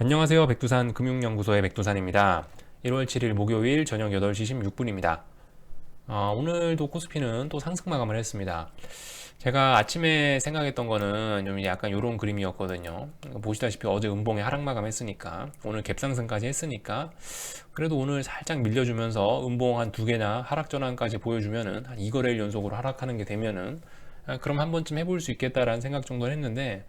안녕하세요. 백두산 금융연구소의 백두산입니다. 1월 7일 목요일 저녁 8시 16분입니다. 어, 오늘도 코스피는 또 상승 마감을 했습니다. 제가 아침에 생각했던 거는 좀 약간 이런 그림이었거든요. 보시다시피 어제 음봉에 하락 마감했으니까 오늘 갭상승까지 했으니까 그래도 오늘 살짝 밀려주면서 음봉 한 두 개나 하락 전환까지 보여주면은 한 2거래일 연속으로 하락하는 게 되면은 아, 그럼 한 번쯤 해볼 수 있겠다라는 생각 정도는 했는데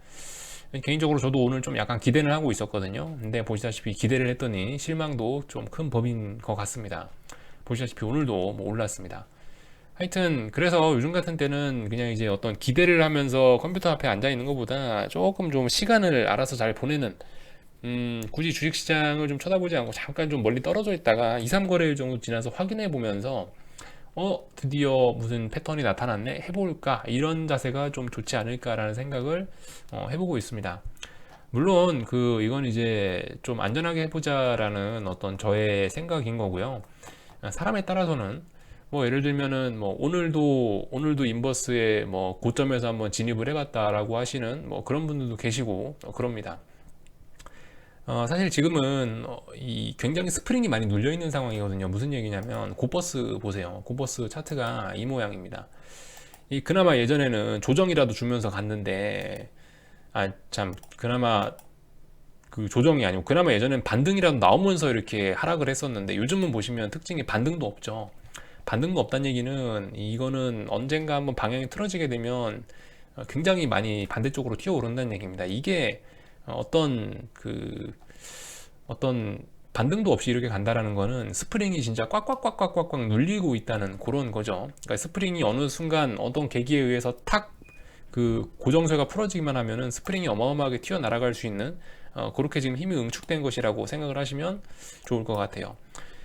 개인적으로 저도 오늘 좀 약간 기대를 하고 있었거든요. 근데 보시다시피 기대를 했더니 실망도 좀 큰 법인 것 같습니다. 보시다시피 오늘도 뭐 올랐습니다. 하여튼 그래서 요즘 같은 때는 그냥 이제 어떤 기대를 하면서 컴퓨터 앞에 앉아 있는 것보다 조금 좀 시간을 알아서 잘 보내는 음, 굳이 주식시장을 좀 쳐다보지 않고 잠깐 좀 멀리 떨어져 있다가 2, 3거래일 정도 지나서 확인해 보면서 어, 드디어 무슨 패턴이 나타났네? 해볼까? 이런 자세가 좀 좋지 않을까라는 생각을 어, 해보고 있습니다. 물론 그 이건 이제 좀 안전하게 해보자라는 어떤 저의 생각인 거고요. 사람에 따라서는 뭐 예를 들면은 뭐 오늘도 오늘도 인버스에 뭐 고점에서 한번 진입을 해봤다라고 하시는 뭐 그런 분들도 계시고 어, 그럽니다. 어, 사실 지금은 어, 이 굉장히 스프링이 많이 눌려 있는 상황이거든요. 무슨 얘기냐면 고버스 보세요. 고버스 차트가 이 모양입니다. 이 그나마 예전에는 조정이라도 주면서 갔는데 아 참 그나마 그 조정이 아니고 그나마 예전엔 반등이라도 나오면서 이렇게 하락을 했었는데 요즘은 보시면 특징이 반등도 없죠. 반등도 없다는 얘기는 이거는 언젠가 한번 방향이 틀어지게 되면 어, 굉장히 많이 반대쪽으로 튀어오른다는 얘기입니다. 이게 어떤 그 어떤 반등도 없이 이렇게 간다라는 거는 스프링이 진짜 꽉꽉꽉꽉꽉꽉 눌리고 있다는 그런 거죠. 그러니까 스프링이 어느 순간 어떤 계기에 의해서 탁 그 고정쇠가 풀어지기만 하면은 스프링이 어마어마하게 튀어나갈 수 있는 어, 그렇게 지금 힘이 응축된 것이라고 생각을 하시면 좋을 것 같아요.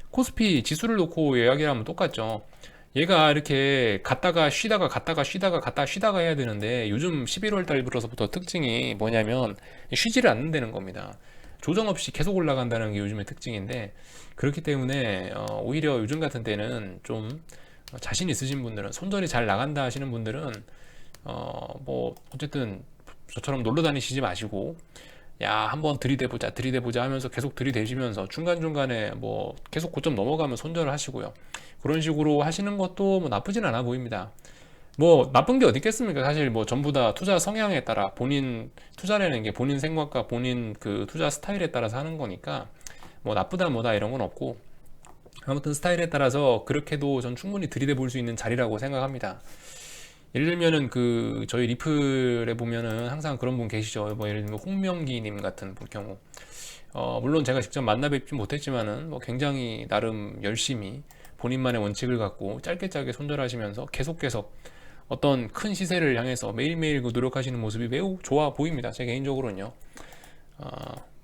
코스피 지수를 놓고 이야기를 하면 똑같죠. 얘가 이렇게 갔다가 쉬다가 갔다가 쉬다가 갔다가 쉬다가 해야 되는데 요즘 11월 달부터서부터 특징이 뭐냐면 쉬지를 않는다는 겁니다. 조정 없이 계속 올라간다는 게 요즘의 특징인데 그렇기 때문에 어, 오히려 요즘 같은 때는 좀 자신 있으신 분들은 손절이 잘 나간다 하시는 분들은 어, 뭐 어쨌든 저처럼 놀러 다니시지 마시고 야 한번 들이대보자 들이대보자 하면서 계속 들이대시면서 중간중간에 뭐 계속 고점 넘어가면 손절을 하시고요. 그런 식으로 하시는 것도 뭐 나쁘진 않아 보입니다. 뭐 나쁜 게 어디 있겠습니까? 사실 뭐 전부 다 투자 성향에 따라 본인 투자라는 게 본인 생각과 본인 그 투자 스타일에 따라서 하는 거니까 뭐 나쁘다 뭐다 이런 건 없고. 아무튼 스타일에 따라서 그렇게도 전 충분히 들이대 볼 수 있는 자리라고 생각합니다 예를 들면은 그 저희 리플에 보면은 항상 그런 분 계시죠. 뭐 예를 들면 홍명기님 같은 경우. 어, 물론 제가 직접 만나 뵙지 못했지만은 뭐 굉장히 나름 열심히 본인만의 원칙을 갖고 짧게 짧게 손절하시면서 계속 계속 어떤 큰 시세를 향해서 매일매일 그 노력하시는 모습이 매우 좋아 보입니다. 제 개인적으로는요. 어,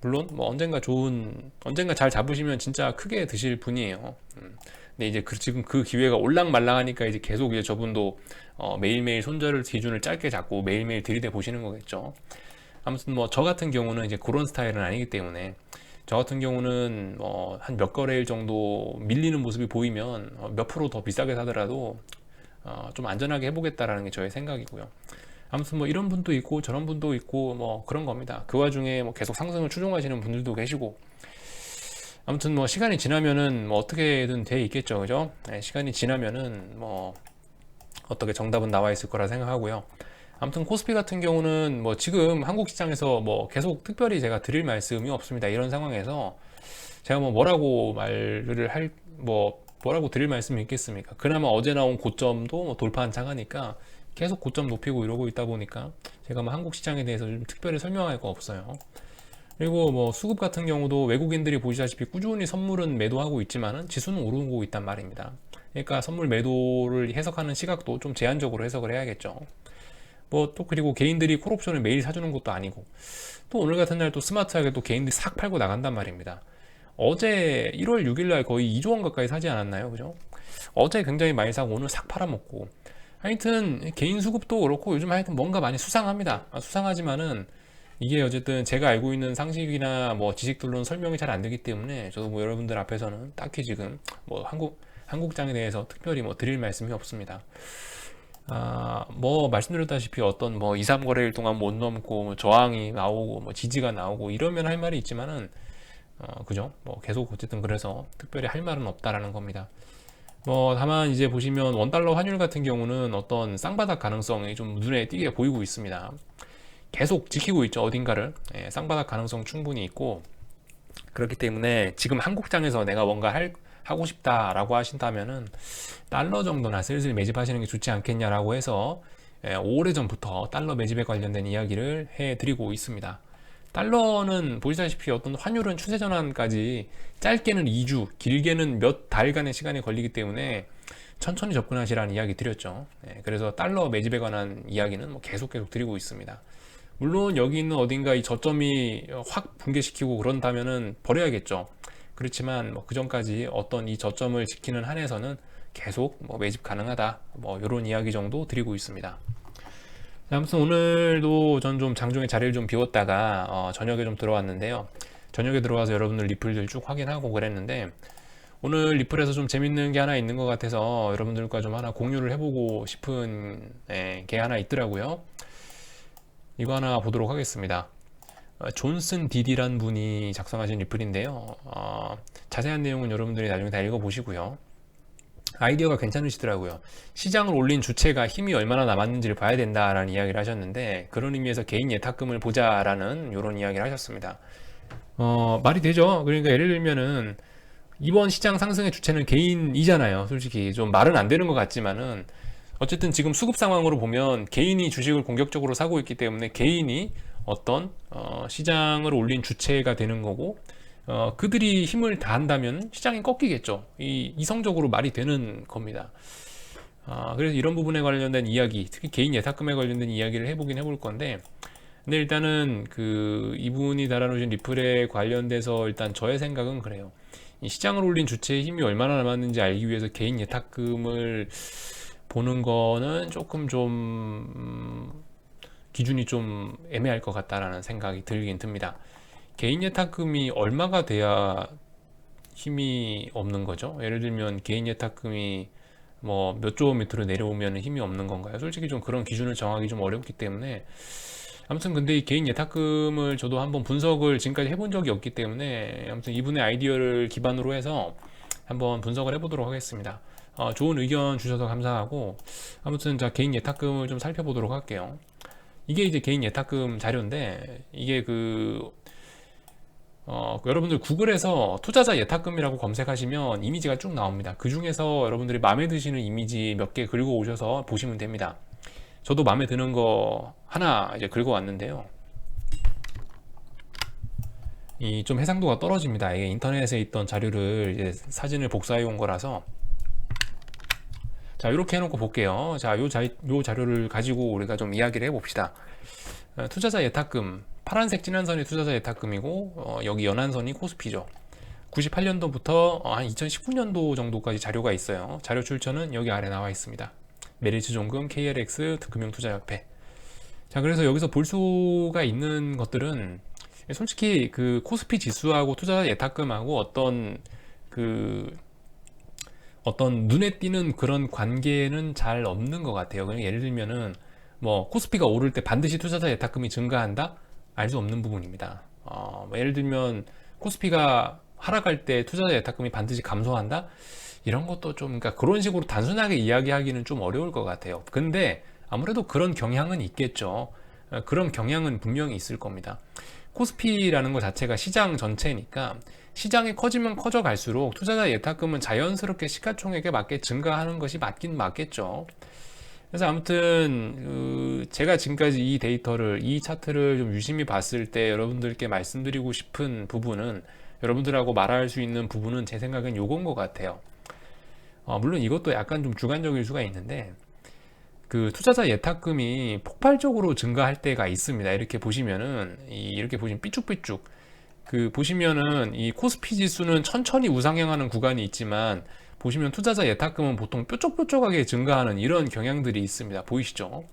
물론 뭐 언젠가 좋은 언젠가 잘 잡으시면 진짜 크게 드실 분이에요. 음. 근데 이제 그, 지금 그 기회가 올랑말랑하니까 이제 계속 이제 저분도 어, 매일매일 손절을 기준을 짧게 잡고 매일매일 들이대 보시는 거겠죠. 아무튼 뭐 저 같은 경우는 이제 그런 스타일은 아니기 때문에 저 같은 경우는 어, 한몇 거래일 정도 밀리는 모습이 보이면 어, 몇 프로 더 비싸게 사더라도 어, 좀 안전하게 해보겠다라는 게 저의 생각이고요. 아무튼 뭐 이런 분도 있고 저런 분도 있고 뭐 그런 겁니다. 그 와중에 뭐 계속 상승을 추종하시는 분들도 계시고 아무튼 뭐 시간이 지나면은 뭐 어떻게든 돼 있겠죠, 그죠? 네, 시간이 지나면은 뭐 어떻게 정답은 나와 있을 거라 생각하고요. 아무튼 코스피 같은 경우는 뭐 지금 한국 시장에서 뭐 계속 특별히 제가 드릴 말씀이 없습니다. 이런 상황에서 제가 뭐 뭐라고 말을 할 뭐 뭐라고 드릴 말씀이 있겠습니까? 그나마 어제 나온 고점도 뭐 돌파한 장하니까 계속 고점 높이고 이러고 있다 보니까 제가 뭐 한국 시장에 대해서 좀 특별히 설명할 거 없어요. 그리고 뭐 수급 같은 경우도 외국인들이 보시다시피 꾸준히 선물은 매도하고 있지만은 지수는 오르고 있단 말입니다. 그러니까 선물 매도를 해석하는 시각도 좀 제한적으로 해석을 해야겠죠. 뭐 또 그리고 개인들이 콜옵션을 매일 사주는 것도 아니고 또 오늘 같은 날 또 스마트하게 또 개인들이 싹 팔고 나간단 말입니다. 어제 1월 6일 날 거의 2조 원 가까이 사지 않았나요? 그죠? 어제 굉장히 많이 사고 오늘 싹 팔아먹고 하여튼 개인 수급도 그렇고 요즘 하여튼 뭔가 많이 수상합니다. 아, 수상하지만은 이게 어쨌든 제가 알고 있는 상식이나 뭐 지식들로는 설명이 잘 안 되기 때문에 저도 뭐 여러분들 앞에서는 딱히 지금 뭐 한국 한국장에 대해서 특별히 뭐 드릴 말씀이 없습니다. 아, 뭐 말씀드렸다시피 어떤 뭐 2, 3거래일 동안 못 넘고 뭐 저항이 나오고 뭐 지지가 나오고 이러면 할 말이 있지만은 어, 그죠? 뭐 계속 어쨌든 그래서 특별히 할 말은 없다라는 겁니다. 뭐 다만 이제 보시면 원달러 환율 같은 경우는 어떤 쌍바닥 가능성이 좀 눈에 띄게 보이고 있습니다. 계속 지키고 있죠 어딘가를 예, 쌍바닥 가능성 충분히 있고 그렇기 때문에 지금 한국장에서 내가 뭔가 할, 하고 싶다라고 하신다면은 달러 정도나 슬슬 매집하시는 게 좋지 않겠냐라고 해서 예, 오래전부터 달러 매집에 관련된 이야기를 해드리고 있습니다. 달러는 보시다시피 어떤 환율은 추세 전환까지 짧게는 2주, 길게는 몇 달간의 시간이 걸리기 때문에 천천히 접근하시라는 이야기 드렸죠. 예, 그래서 달러 매집에 관한 이야기는 뭐 계속 계속 드리고 있습니다. 물론 여기 있는 어딘가 이 저점이 확 붕괴시키고 그런다면은 버려야겠죠. 그렇지만 뭐 그전까지 어떤 이 저점을 지키는 한에서는 계속 뭐 매집 가능하다. 뭐 이런 이야기 정도 드리고 있습니다. 아무튼 오늘도 전 좀 장중에 자리를 좀 비웠다가 어, 저녁에 좀 들어왔는데요. 저녁에 들어와서 여러분들 리플들 쭉 확인하고 그랬는데 오늘 리플에서 좀 재밌는 게 하나 있는 것 같아서 여러분들과 좀 하나 공유를 해보고 싶은 예, 게 하나 있더라고요. 이거 하나 보도록 하겠습니다. 어, 존슨 디디란 분이 작성하신 리플인데요. 어, 자세한 내용은 여러분들이 나중에 다 읽어보시고요. 아이디어가 괜찮으시더라고요. 시장을 올린 주체가 힘이 얼마나 남았는지를 봐야 된다라는 이야기를 하셨는데 그런 의미에서 개인 예탁금을 보자라는 이런 이야기를 하셨습니다. 어, 말이 되죠. 그러니까 예를 들면은 이번 시장 상승의 주체는 개인이잖아요. 솔직히 좀 말은 안 되는 것 같지만은 어쨌든 지금 수급 상황으로 보면 개인이 주식을 공격적으로 사고 있기 때문에 개인이 어떤 어, 시장을 올린 주체가 되는 거고 어, 그들이 힘을 다한다면 시장이 꺾이겠죠. 이 이성적으로 말이 되는 겁니다. 아, 그래서 이런 부분에 관련된 이야기, 특히 개인 예탁금에 관련된 이야기를 해보긴 해볼 건데, 근데 일단은 그 이분이 달아놓으신 리플에 관련돼서 일단 저의 생각은 그래요. 이 시장을 올린 주체의 힘이 얼마나 남았는지 알기 위해서 개인 예탁금을 보는 거는 조금 좀 음, 기준이 좀 애매할 것 같다라는 생각이 들긴 듭니다. 개인 예탁금이 얼마가 돼야 힘이 없는 거죠? 예를 들면 개인 예탁금이 뭐 몇 조 밑으로 내려오면 힘이 없는 건가요? 솔직히 좀 그런 기준을 정하기 좀 어렵기 때문에 아무튼 근데 이 개인 예탁금을 저도 한번 분석을 지금까지 해본 적이 없기 때문에 아무튼 이분의 아이디어를 기반으로 해서 한번 분석을 해보도록 하겠습니다. 어, 좋은 의견 주셔서 감사하고 아무튼 자 개인 예탁금을 좀 살펴보도록 할게요. 이게 이제 개인 예탁금 자료인데 이게 그 어, 여러분들 구글에서 투자자 예탁금이라고 검색하시면 이미지가 쭉 나옵니다. 그 중에서 여러분들이 마음에 드시는 이미지 몇 개 긁어 오셔서 보시면 됩니다. 저도 마음에 드는 거 하나 이제 긁어 왔는데요. 이 좀 해상도가 떨어집니다. 이게 인터넷에 있던 자료를 사진을 복사해 온 거라서 자 이렇게 해놓고 볼게요. 자요 요 자료를 가지고 우리가 좀 이야기를 해봅시다. 어, 투자자 예탁금 파란색 진한 선이 투자자 예탁금이고 어, 여기 연한 선이 코스피죠. 98년도부터 어, 한 2019년도 정도까지 자료가 있어요. 자료 출처는 여기 아래 나와 있습니다. 메리츠 종금, KLX, 금융투자협회. 자, 그래서 여기서 볼 수가 있는 것들은 솔직히 그 코스피 지수하고 투자자 예탁금하고 어떤 그 어떤 눈에 띄는 그런 관계는 잘 없는 것 같아요. 그냥 예를 들면은 뭐 코스피가 오를 때 반드시 투자자 예탁금이 증가한다? 알 수 없는 부분입니다. 어, 뭐 예를 들면 코스피가 하락할 때 투자자 예탁금이 반드시 감소한다? 이런 것도 좀 그러니까 그런 식으로 단순하게 이야기하기는 좀 어려울 것 같아요. 근데 아무래도 그런 경향은 있겠죠. 어, 그런 경향은 분명히 있을 겁니다. 코스피라는 것 자체가 시장 전체니까 시장이 커지면 커져 갈수록 투자자 예탁금은 자연스럽게 시가총액에 맞게 증가하는 것이 맞긴 맞겠죠. 그래서 아무튼 그 제가 지금까지 이 데이터를 이 차트를 좀 유심히 봤을 때 여러분들께 말씀드리고 싶은 부분은 여러분들하고 말할 수 있는 부분은 제 생각엔 요건 것 같아요. 어, 물론 이것도 약간 좀 주관적일 수가 있는데 그 투자자 예탁금이 폭발적으로 증가할 때가 있습니다. 이렇게 보시면은 이, 이렇게 보시면 삐쭉삐쭉 그 보시면은 이 코스피 지수는 천천히 우상향하는 구간이 있지만 보시면 투자자 예탁금은 보통 뾰족뾰족하게 증가하는 이런 경향들이 있습니다. 보이시죠?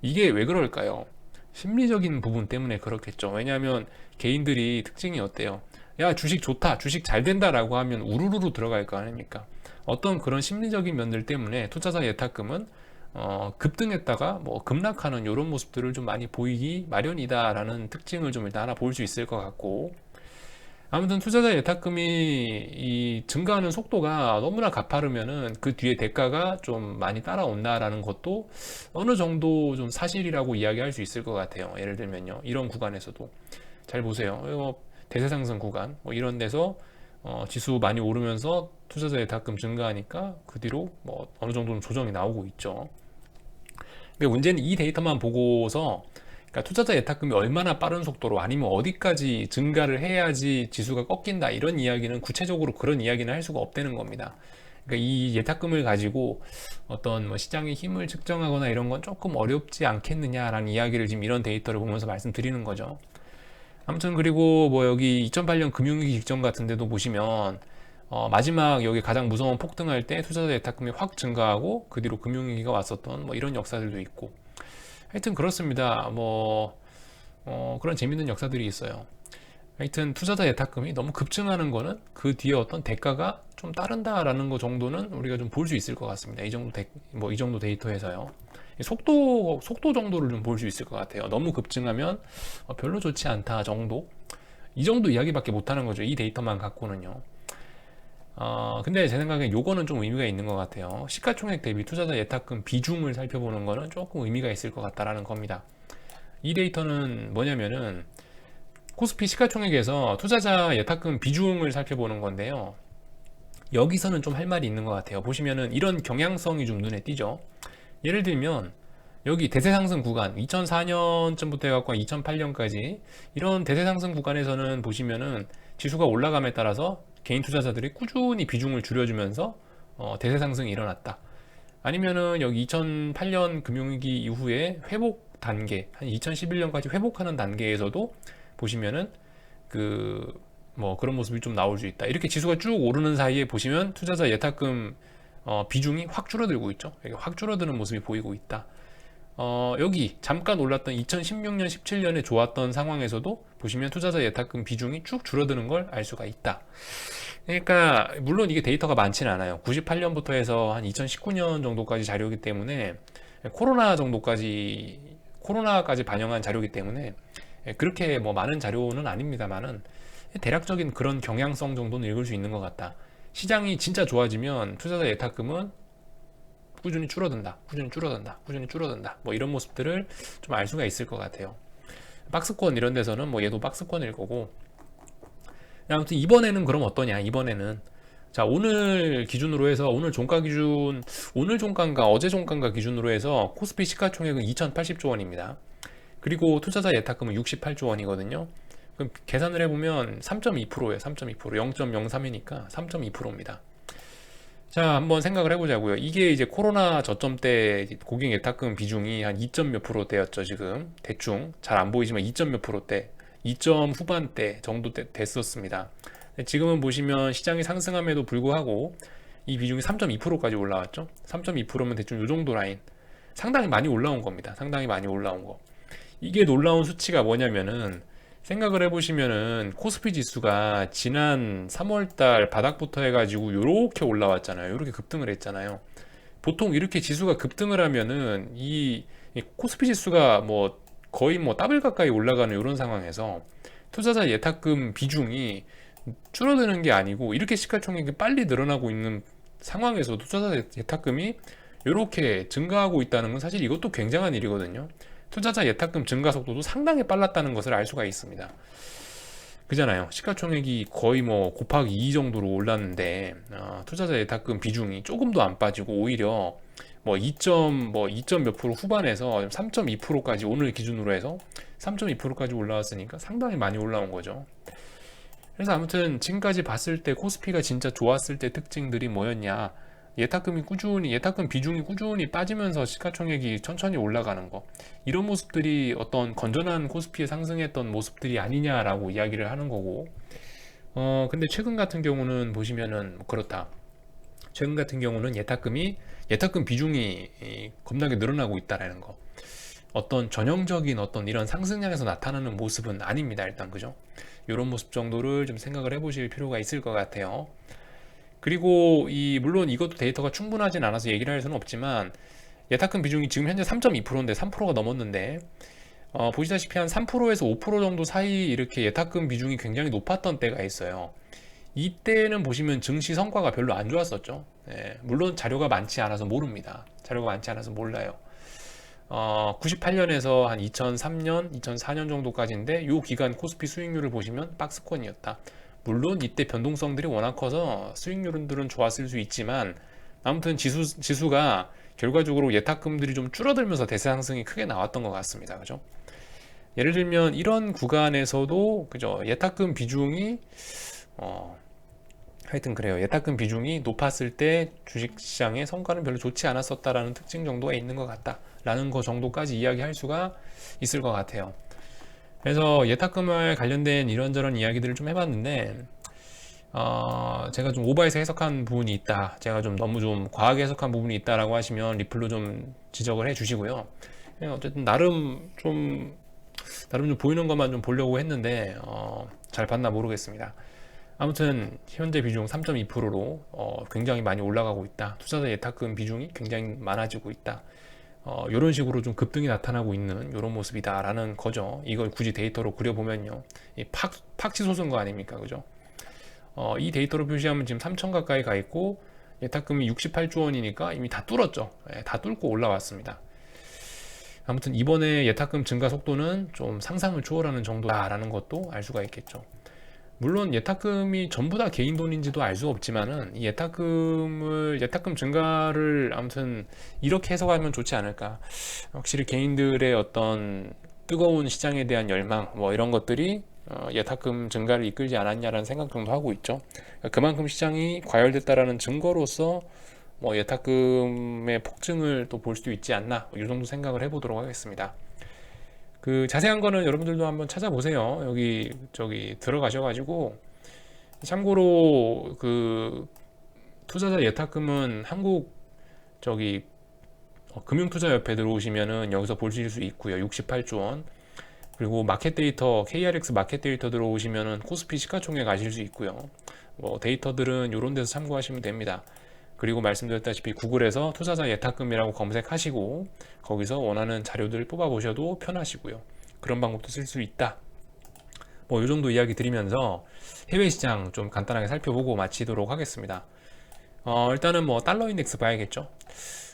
이게 왜 그럴까요? 심리적인 부분 때문에 그렇겠죠. 왜냐하면 개인들이 특징이 어때요? 야, 주식 좋다, 주식 잘 된다라고 하면 우르르 들어갈 거 아닙니까? 어떤 그런 심리적인 면들 때문에 투자자 예탁금은 어, 급등했다가 뭐 급락하는 이런 모습들을 좀 많이 보이기 마련이다라는 특징을 좀 일단 하나 볼 수 있을 것 같고 아무튼 투자자 예탁금이 이 증가하는 속도가 너무나 가파르면은 그 뒤에 대가가 좀 많이 따라온다라는 것도 어느 정도 좀 사실이라고 이야기할 수 있을 것 같아요. 예를 들면요. 이런 구간에서도 잘 보세요. 이거 대세 상승 구간 뭐 이런 데서 어, 지수 많이 오르면서 투자자 예탁금 증가하니까 그 뒤로 뭐 어느 정도는 조정이 나오고 있죠. 근데 문제는 이 데이터만 보고서 그러니까 투자자 예탁금이 얼마나 빠른 속도로 아니면 어디까지 증가를 해야지 지수가 꺾인다 이런 이야기는 구체적으로 그런 이야기는 할 수가 없다는 겁니다. 그러니까 이 예탁금을 가지고 어떤 뭐 시장의 힘을 측정하거나 이런 건 조금 어렵지 않겠느냐라는 이야기를 지금 이런 데이터를 보면서 말씀드리는 거죠. 아무튼 그리고 뭐 여기 2008년 금융위기 직전 같은 데도 보시면 어 마지막 여기 가장 무서운 폭등할 때 투자자 예탁금이 확 증가하고 그 뒤로 금융위기가 왔었던 뭐 이런 역사들도 있고 하여튼 그렇습니다. 뭐 어, 그런 재밌는 역사들이 있어요. 하여튼 투자자 예탁금이 너무 급증하는 거는 그 뒤에 어떤 대가가 좀 따른다라는 거 정도는 우리가 좀 볼 수 있을 것 같습니다. 이 정도 뭐이 정도 데이터에서요. 속도 속도 정도를 좀 볼 수 있을 것 같아요. 너무 급증하면 어, 별로 좋지 않다 정도. 이 정도 이야기밖에 못 하는 거죠. 이 데이터만 갖고는요. 어, 근데 제 생각엔 요거는 좀 의미가 있는 것 같아요. 시가총액 대비 투자자 예탁금 비중을 살펴보는 거는 조금 의미가 있을 것 같다라는 겁니다. 이 데이터는 뭐냐면은 코스피 시가총액에서 투자자 예탁금 비중을 살펴보는 건데요. 여기서는 좀 할 말이 있는 것 같아요. 보시면은 이런 경향성이 좀 눈에 띄죠. 예를 들면 여기 대세 상승 구간 2004년쯤부터 해갖고 2008년까지 이런 대세 상승 구간에서는 보시면은 지수가 올라감에 따라서 개인 투자자들이 꾸준히 비중을 줄여주면서 어, 대세 상승이 일어났다. 아니면은 여기 2008년 금융위기 이후에 회복 단계, 한 2011년까지 회복하는 단계에서도 보시면은 그 뭐 그런 모습이 좀 나올 수 있다. 이렇게 지수가 쭉 오르는 사이에 보시면 투자자 예탁금 어, 비중이 확 줄어들고 있죠. 확 줄어드는 모습이 보이고 있다. 어, 여기 잠깐 올랐던 2016년, 17년에 좋았던 상황에서도 보시면 투자자 예탁금 비중이 쭉 줄어드는 걸 알 수가 있다. 그러니까 물론 이게 데이터가 많지는 않아요. 98년부터 해서 한 2019년 정도까지 자료이기 때문에 코로나 정도까지 코로나까지 반영한 자료이기 때문에 그렇게 뭐 많은 자료는 아닙니다만은 대략적인 그런 경향성 정도는 읽을 수 있는 것 같다. 시장이 진짜 좋아지면 투자자 예탁금은 꾸준히 줄어든다, 꾸준히 줄어든다, 꾸준히 줄어든다. 뭐 이런 모습들을 좀 알 수가 있을 것 같아요. 박스권 이런 데서는 뭐 얘도 박스권일 거고. 아무튼 이번에는 그럼 어떠냐? 이번에는 자 오늘 기준으로 해서 오늘 종가 기준 오늘 종가인가 어제 종가인가 기준으로 해서 코스피 시가총액은 2,080조 원입니다. 그리고 투자자 예탁금은 68조 원이거든요. 그럼 계산을 해보면 3.2%예요. 3.2% 0.03이니까 3.2%입니다. 자, 한번 생각을 해보자고요. 이게 이제 코로나 저점 때 고객 예탁금 비중이 한 2. 몇 프로대였죠, 지금. 대충. 잘 안 보이지만 2. 몇 프로대. 2점 후반대 정도 됐었습니다. 지금은 보시면 시장이 상승함에도 불구하고 이 비중이 3.2%까지 올라왔죠. 3.2%면 대충 이 정도 라인. 상당히 많이 올라온 겁니다. 상당히 많이 올라온 거. 이게 놀라운 수치가 뭐냐면은 생각을 해보시면은 코스피 지수가 지난 3월달 바닥부터 해가지고 이렇게 올라왔잖아요. 이렇게 급등을 했잖아요. 보통 이렇게 지수가 급등을 하면은 이, 이 코스피 지수가 뭐 거의 뭐 더블 가까이 올라가는 이런 상황에서 투자자 예탁금 비중이 줄어드는 게 아니고 이렇게 시가총액이 빨리 늘어나고 있는 상황에서 투자자 예탁금이 이렇게 증가하고 있다는 건 사실 이것도 굉장한 일이거든요. 투자자 예탁금 증가 속도도 상당히 빨랐다는 것을 알 수가 있습니다. 그잖아요. 시가총액이 거의 뭐 곱하기 2 정도로 올랐는데 어, 투자자 예탁금 비중이 조금도 안 빠지고 오히려 뭐 2점 뭐 2점 몇 프로 후반에서 3.2%까지 오늘 기준으로 해서 3.2%까지 올라왔으니까 상당히 많이 올라온 거죠. 그래서 아무튼 지금까지 봤을 때 코스피가 진짜 좋았을 때 특징들이 뭐였냐? 예탁금이 꾸준히 예탁금 비중이 꾸준히 빠지면서 시가총액이 천천히 올라가는 거. 이런 모습들이 어떤 건전한 코스피에 상승했던 모습들이 아니냐라고 이야기를 하는 거고. 어 근데 최근 같은 경우는 보시면은 뭐 그렇다. 최근 같은 경우는 예탁금이 예탁금 비중이 겁나게 늘어나고 있다라는 거. 어떤 전형적인 어떤 이런 상승량에서 나타나는 모습은 아닙니다 일단. 그죠? 이런 모습 정도를 좀 생각을 해보실 필요가 있을 것 같아요. 그리고 이 물론 이것도 데이터가 충분하진 않아서 얘기를 할 수는 없지만 예탁금 비중이 지금 현재 3.2%인데 3%가 넘었는데 어, 보시다시피 한 3%에서 5% 정도 사이 이렇게 예탁금 비중이 굉장히 높았던 때가 있어요. 이때는 보시면 증시 성과가 별로 안 좋았었죠. 예, 물론 자료가 많지 않아서 모릅니다. 자료가 많지 않아서 몰라요. 어, 98년에서 한 2003년, 2004년 정도까지인데 이 기간 코스피 수익률을 보시면 박스권이었다. 물론 이때 변동성들이 워낙 커서 수익률들은 좋았을 수 있지만 아무튼 지수, 지수가 결과적으로 예탁금들이 좀 줄어들면서 대세 상승이 크게 나왔던 것 같습니다. 그죠? 예를 들면 이런 구간에서도 그죠? 예탁금 비중이 어, 하여튼 그래요. 예탁금 비중이 높았을 때 주식시장의 성과는 별로 좋지 않았었다라는 특징 정도가 있는 것 같다라는 거 정도까지 이야기할 수가 있을 것 같아요. 그래서 예탁금에 관련된 이런저런 이야기들을 좀 해봤는데 어, 제가 좀 오버해서 해석한 부분이 있다. 제가 좀 너무 좀 과하게 해석한 부분이 있다라고 하시면 리플로 좀 지적을 해 주시고요. 예, 어쨌든 나름 좀 나름 좀 보이는 것만 좀 보려고 했는데 어, 잘 봤나 모르겠습니다. 아무튼 현재 비중 3.2%로 어, 굉장히 많이 올라가고 있다. 투자자 예탁금 비중이 굉장히 많아지고 있다. 어, 이런 식으로 좀 급등이 나타나고 있는 이런 모습이다라는 거죠. 이걸 굳이 데이터로 그려보면요, 이 팍, 팍치 솟은 거 아닙니까, 그죠? 어, 이 데이터로 표시하면 지금 3천 가까이 가 있고 예탁금이 68조 원이니까 이미 다 뚫었죠. 예, 다 뚫고 올라왔습니다. 아무튼 이번에 예탁금 증가 속도는 좀 상상을 초월하는 정도다라는 것도 알 수가 있겠죠. 물론 예탁금이 전부 다 개인 돈인지도 알 수 없지만은 이 예탁금을 예탁금 증가를 아무튼 이렇게 해석하면 좋지 않을까. 확실히 개인들의 어떤 뜨거운 시장에 대한 열망 뭐 이런 것들이 어, 예탁금 증가를 이끌지 않았냐라는 생각 정도 하고 있죠. 그러니까 그만큼 시장이 과열됐다라는 증거로서 뭐 예탁금의 폭증을 또 볼 수 있지 않나 이 정도 생각을 해보도록 하겠습니다. 그 자세한 거는 여러분들도 한번 찾아보세요. 여기 저기 들어가셔가지고 참고로 그 투자자 예탁금은 한국 저기 어, 금융투자협회 들어오시면은 여기서 보실 수 있고요. 68조 원. 그리고 마켓 데이터 KRX 마켓 데이터 들어오시면은 코스피 시가총액 아실 수 있고요. 뭐 데이터들은 이런 데서 참고하시면 됩니다. 그리고 말씀드렸다시피 구글에서 투자자 예탁금이라고 검색하시고 거기서 원하는 자료들 뽑아 보셔도 편하시고요. 그런 방법도 쓸 수 있다. 뭐 이 정도 이야기 드리면서 해외 시장 좀 간단하게 살펴보고 마치도록 하겠습니다. 어, 일단은 뭐 달러 인덱스 봐야겠죠.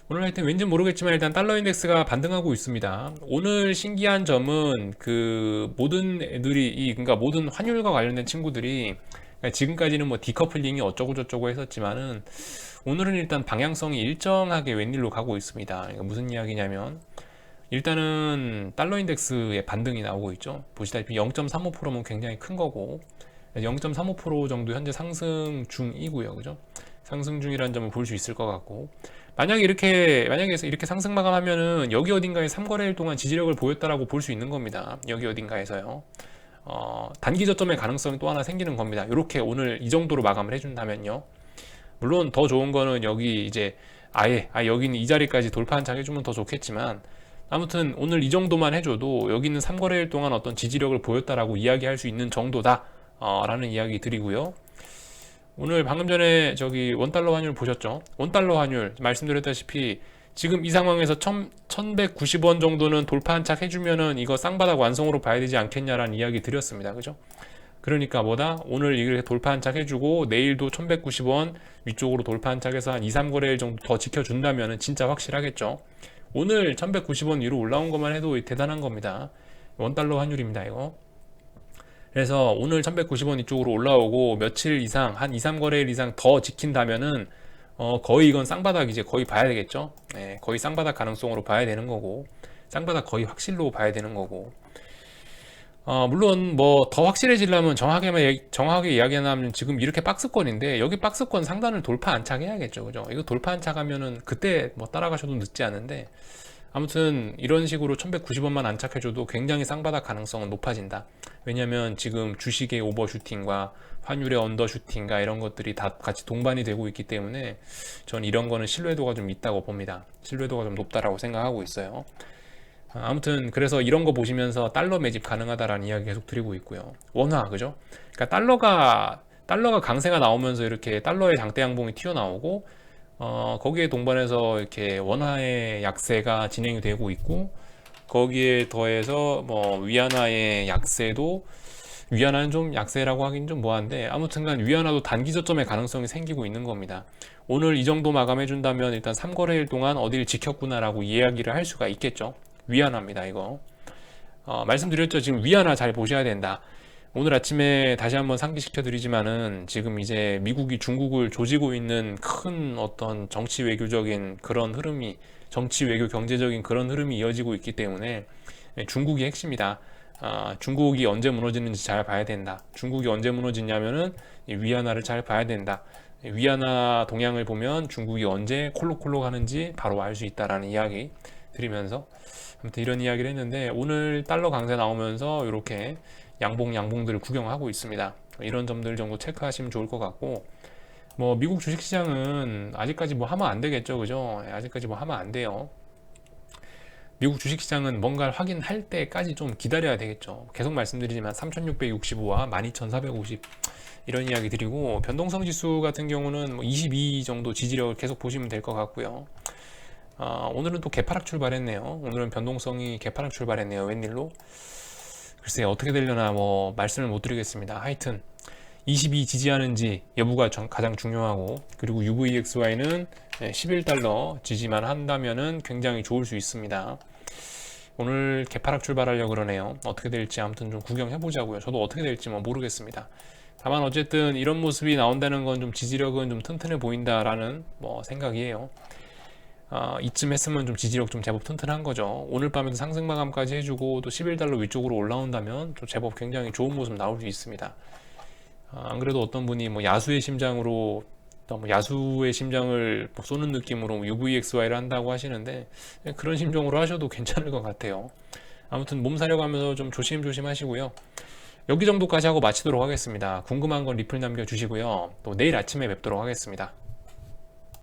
오늘 하여튼 왠지 모르겠지만 일단 달러 인덱스가 반등하고 있습니다. 오늘 신기한 점은 그 모든 애들이 이 그러니까 모든 환율과 관련된 친구들이 그러니까 지금까지는 뭐 디커플링이 어쩌고 저쩌고 했었지만은 오늘은 일단 방향성이 일정하게 웬일로 가고 있습니다. 그러니까 무슨 이야기냐면 일단은 달러 인덱스의 반등이 나오고 있죠. 보시다시피 0.35%면 굉장히 큰 거고 0.35% 정도 현재 상승 중이고요. 그죠? 상승 중이라는 점을 볼 수 있을 것 같고 만약에 이렇게 만약에 이렇게 상승 마감하면은 여기 어딘가에 3거래일 동안 지지력을 보였다라고 볼 수 있는 겁니다. 여기 어딘가에서요. 어, 단기 저점의 가능성이 또 하나 생기는 겁니다. 이렇게 오늘 이 정도로 마감을 해준다면요. 물론 더 좋은 거는 여기 이제 아예 아 여기는 이 자리까지 돌파 한창 해주면 더 좋겠지만 아무튼 오늘 이 정도만 해줘도 여기는 3거래일 동안 어떤 지지력을 보였다라고 이야기할 수 있는 정도다 어, 라는 이야기 드리고요. 오늘 방금 전에 저기 원달러 환율 보셨죠? 원달러 환율 말씀드렸다시피 지금 이 상황에서 1190원 정도는 돌파 한착 해주면은 이거 쌍바닥 완성으로 봐야 되지 않겠냐라는 이야기 드렸습니다. 그죠? 그러니까 뭐다? 오늘 이렇게 돌파 한착 해주고 내일도 1190원 위쪽으로 돌파 한착해서 한 2, 3거래일 정도 더 지켜준다면 진짜 확실하겠죠. 오늘 1190원 위로 올라온 것만 해도 대단한 겁니다. 원달러 환율입니다, 이거. 그래서 오늘 1190원 이쪽으로 올라오고 며칠 이상, 한 2, 3거래일 이상 더 지킨다면은 어, 거의 이건 쌍바닥 이제 거의 봐야 되겠죠. 네, 거의 쌍바닥 가능성으로 봐야 되는 거고, 쌍바닥 거의 확실로 봐야 되는 거고. 어, 물론 뭐 더 확실해지려면 정확하게 정확하게 이야기하면 지금 이렇게 박스권인데 여기 박스권 상단을 돌파 안착 해야겠죠, 그죠? 이거 돌파 안착하면은 그때 뭐 따라가셔도 늦지 않은데 아무튼 이런 식으로 1190원만 안착해줘도 굉장히 쌍바닥 가능성은 높아진다. 왜냐면 지금 주식의 오버슈팅과 환율의 언더슈팅과 이런 것들이 다 같이 동반이 되고 있기 때문에 전 이런 거는 신뢰도가 좀 있다고 봅니다. 신뢰도가 좀 높다라고 생각하고 있어요. 아무튼 그래서 이런 거 보시면서 달러 매집 가능하다라는 이야기 계속 드리고 있고요. 원화 그죠? 그러니까 달러가 달러가 강세가 나오면서 이렇게 달러의 장대 양봉이 튀어나오고 어, 거기에 동반해서 이렇게 원화의 약세가 진행이 되고 있고 거기에 더해서 뭐 위안화의 약세도 위안화는 좀 약세라고 하긴 좀 뭐한데 아무튼간 위안화도 단기 저점의 가능성이 생기고 있는 겁니다. 오늘 이 정도 마감해 준다면 일단 3거래일 동안 어디를 지켰구나라고 이야기를 할 수가 있겠죠. 위안화입니다, 이거. 어, 말씀드렸죠. 지금 위안화 잘 보셔야 된다. 오늘 아침에 다시 한번 상기시켜 드리지만은 지금 이제 미국이 중국을 조지고 있는 큰 어떤 정치 외교적인 그런 흐름이 정치 외교 경제적인 그런 흐름이 이어지고 있기 때문에 중국이 핵심이다. 아, 중국이 언제 무너지는지 잘 봐야 된다. 중국이 언제 무너지냐면은 이 위안화를 잘 봐야 된다. 위안화 동향을 보면 중국이 언제 콜록콜록 하는지 바로 알 수 있다라는 이야기 드리면서 아무튼 이런 이야기를 했는데 오늘 달러 강세 나오면서 이렇게 양봉 양봉들을 구경하고 있습니다. 이런 점들 정도 체크하시면 좋을 것 같고 뭐 미국 주식시장은 아직까지 뭐 하면 안 되겠죠, 그죠? 예, 아직까지 뭐 하면 안 돼요. 미국 주식시장은 뭔가를 확인할 때까지 좀 기다려야 되겠죠. 계속 말씀드리지만 3,665와 12,450 이런 이야기 드리고 변동성 지수 같은 경우는 뭐22 정도 지지력을 계속 보시면 될 것 같고요. 아, 오늘은 또 개파락 출발했네요. 오늘은 변동성이 개파락 출발했네요. 웬일로? 글쎄 어떻게 되려나 뭐 말씀을 못 드리겠습니다. 하여튼 22 지지하는지 여부가 전- 가장 중요하고 그리고 UVXY는 11달러 지지만 한다면은 굉장히 좋을 수 있습니다. 오늘 개파락 출발하려고 그러네요. 어떻게 될지 아무튼 좀 구경해 보자고요. 저도 어떻게 될지 뭐 모르겠습니다. 다만 어쨌든 이런 모습이 나온다는 건 좀 지지력은 좀 튼튼해 보인다라는 뭐 생각이에요. 아, 이쯤 했으면 좀 지지력 좀 제법 튼튼한 거죠. 오늘 밤에도 상승 마감까지 해주고 또 11달러 위쪽으로 올라온다면 좀 제법 굉장히 좋은 모습 나올 수 있습니다. 아, 안 그래도 어떤 분이 뭐 야수의 심장으로 또뭐 야수의 심장을 뭐 쏘는 느낌으로 UVXY를 한다고 하시는데 그런 심정으로 하셔도 괜찮을 것 같아요. 아무튼 몸 사려 가면서 좀 조심조심 하시고요. 여기 정도까지 하고 마치도록 하겠습니다. 궁금한 건 리플 남겨주시고요. 또 내일 아침에 뵙도록 하겠습니다.